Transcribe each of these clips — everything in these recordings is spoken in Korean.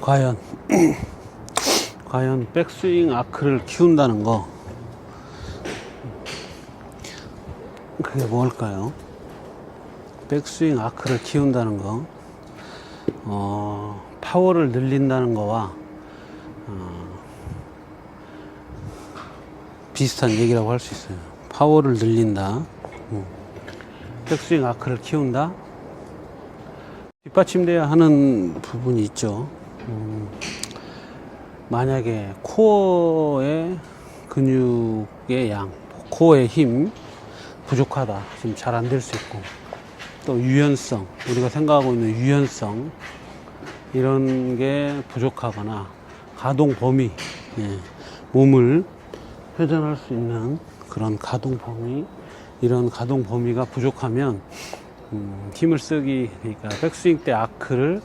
과연 과연 백스윙 아크를 키운다는 거 그게 뭘까요? 백스윙 아크를 키운다는 거 어, 파워를 늘린다는 거와 어, 비슷한 얘기라고 할 수 있어요. 파워를 늘린다. 음. 백스윙 아크를 키운다. 뒷받침돼야 하는 부분이 있죠. 음, 만약에 코어의 근육의 양, 코어의 힘 부족하다. 지금 잘 안 될 수 있고 또 유연성, 우리가 생각하고 있는 유연성 이런 게 부족하거나 가동 범위, 예, 몸을 회전할 수 있는 그런 가동 범위 이런 가동 범위가 부족하면 음, 힘을 쓰기 그러니까 백스윙 때 아크를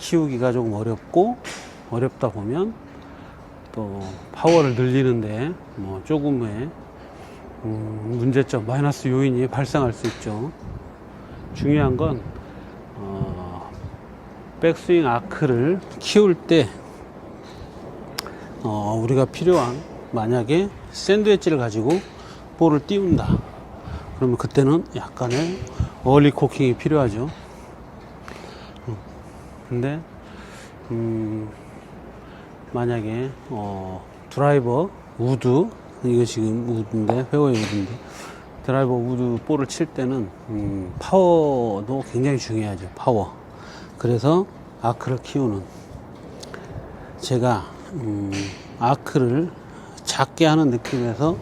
키우기가 조금 어렵고 어렵다 보면 또 파워를 늘리는데 뭐 조금의 음, 문제점 마이너스 요인이 발생할 수 있죠. 중요한 건 어, 백스윙 아크를 키울 때 어, 우리가 필요한 만약에 샌드위치를 가지고 볼을 띄운다. 그러면 그때는 약간의 얼리 코킹이 필요하죠. 어, 근데 음, 만약에 어, 드라이버 우드 이거 지금 우드인데 페어웨이 우드인데 드라이버 우드 볼을 칠 때는 음, 파워도 굉장히 중요하죠. 파워. 그래서 아크를 키우는 제가 음, 아크를 작게 하는 느낌에서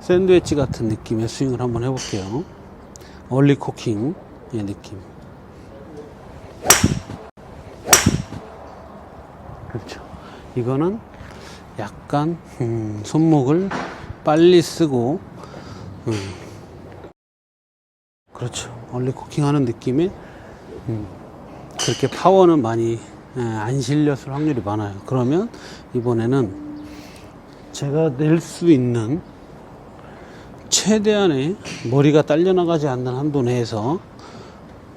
샌드위치 같은 느낌의 스윙을 한번 해볼게요. 얼리 코킹의 느낌. 그렇죠. 이거는 약간 음, 손목을 빨리 쓰고 음, 그렇죠. 얼리 코킹 하는 느낌에 음, 그렇게 파워는 많이 예, 안 실렸을 확률이 많아요. 그러면 이번에는 제가 낼 수 있는 최대한의 머리가 딸려나가지 않는 한도 내에서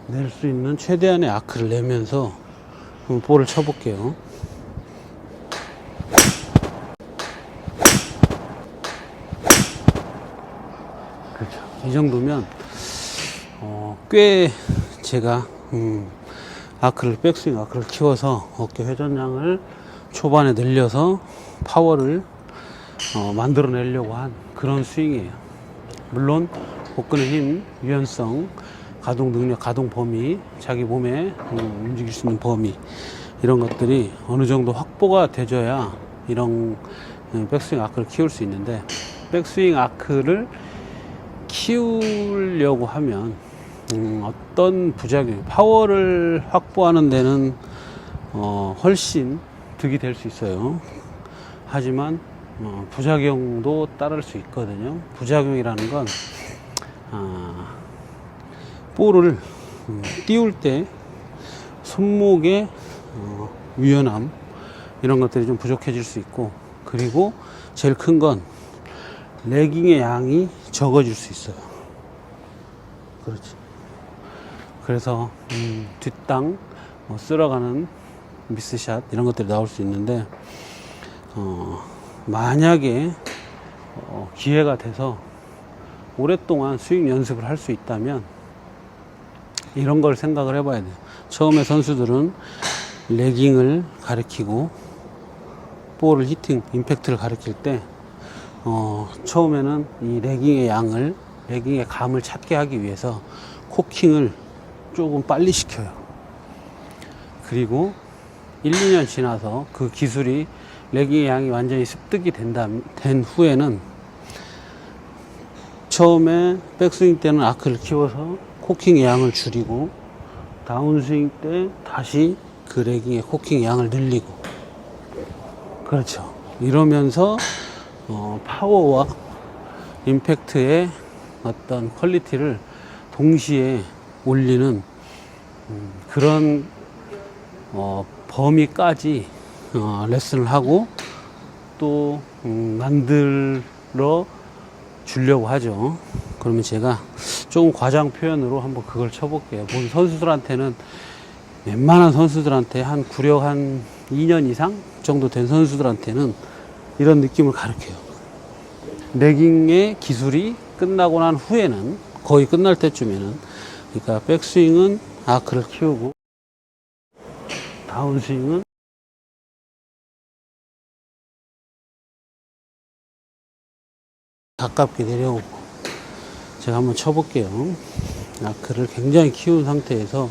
낼 수 있는 최대한의 아크를 내면서 볼을 쳐볼게요. 그렇죠. 이 정도면 어, 꽤 제가 음, 아크를 백스윙 아크를 키워서 어깨 회전량을 초반에 늘려서 파워를 어, 만들어내려고 한 그런 스윙이에요. 물론 복근의 힘, 유연성, 가동 능력, 가동 범위, 자기 몸에 음, 움직일 수 있는 범위 이런 것들이 어느 정도 확보가 되져야 이런 음, 백스윙 아크를 키울 수 있는데 백스윙 아크를 키우려고 하면 음, 어떤 부작용, 파워를 확보하는 데는 어, 훨씬 득이 될 수 있어요. 하지만 어, 부작용도 따를 수 있거든요. 부작용이라는 건 아, 볼을 음, 띄울 때 손목의 어, 유연함 이런 것들이 좀 부족해질 수 있고 그리고 제일 큰 건 레깅의 양이 적어질 수 있어요. 그렇지. 그래서 음, 뒷땅 뭐 쓸어가는 미스샷 이런 것들이 나올 수 있는데 어, 만약에 어, 기회가 돼서 오랫동안 스윙 연습을 할 수 있다면 이런 걸 생각을 해봐야 돼요. 처음에 선수들은 레깅을 가리키고 볼을 히팅, 임팩트를 가리킬 때 어, 처음에는 이 레깅의 양을 레깅의 감을 찾게 하기 위해서 코킹을 조금 빨리 시켜요. 그리고 1, 2년 지나서 그 기술이 레깅의 양이 완전히 습득이 된다, 된 후에는 처음에 백스윙 때는 아크를 키워서 코킹의 양을 줄이고 다운스윙 때 다시 그 레깅의 코킹 양을 늘리고 그렇죠. 이러면서 어, 파워와 임팩트의 어떤 퀄리티를 동시에 올리는 음, 그런 어, 범위까지 어, 레슨을 하고 또 음, 만들어 주려고 하죠. 그러면 제가 조금 과장 표현으로 한번 그걸 쳐볼게요. 본 선수들한테는 웬만한 선수들한테 한 구력 한 2년 이상 정도 된 선수들한테는 이런 느낌을 가르쳐요. 레깅의 기술이 끝나고 난 후에는 거의 끝날 때쯤에는 그러니까 백스윙은 아크를 키우고 다운스윙은 가깝게 내려오고 제가 한번 쳐볼게요. 아크를 굉장히 키운 상태에서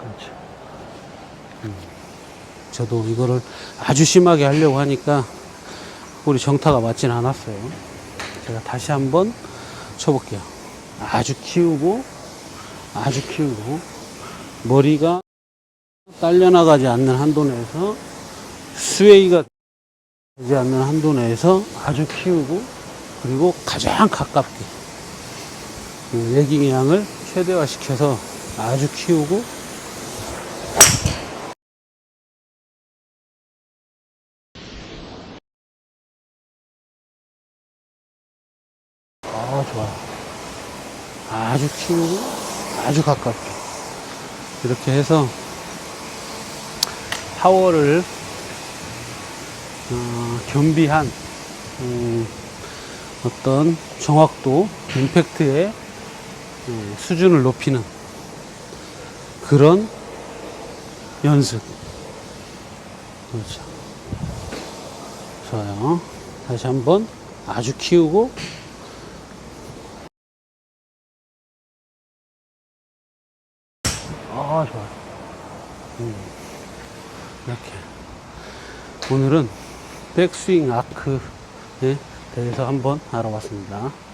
그렇죠. 음, 저도 이거를 아주 심하게 하려고 하니까 우리 정타가 맞진 않았어요. 제가 다시 한번 쳐볼게요. 아주 키우고, 아주 키우고, 머리가 딸려나가지 않는 한도 내에서, 스웨이가 되지 않는 한도 내에서 아주 키우고, 그리고 가장 가깝게, 그 레깅의 양을 최대화시켜서 아주 키우고, 아, 좋아요. 아주 키우고, 아주 가깝게. 이렇게 해서 파워를 어, 겸비한 음, 어떤 정확도, 임팩트의 음, 수준을 높이는 그런 연습. 그렇죠. 좋아요. 다시 한번 아주 키우고 아, 좋아요. 음, 이렇게. 오늘은 백스윙 아크에 대해서 한번 알아봤습니다.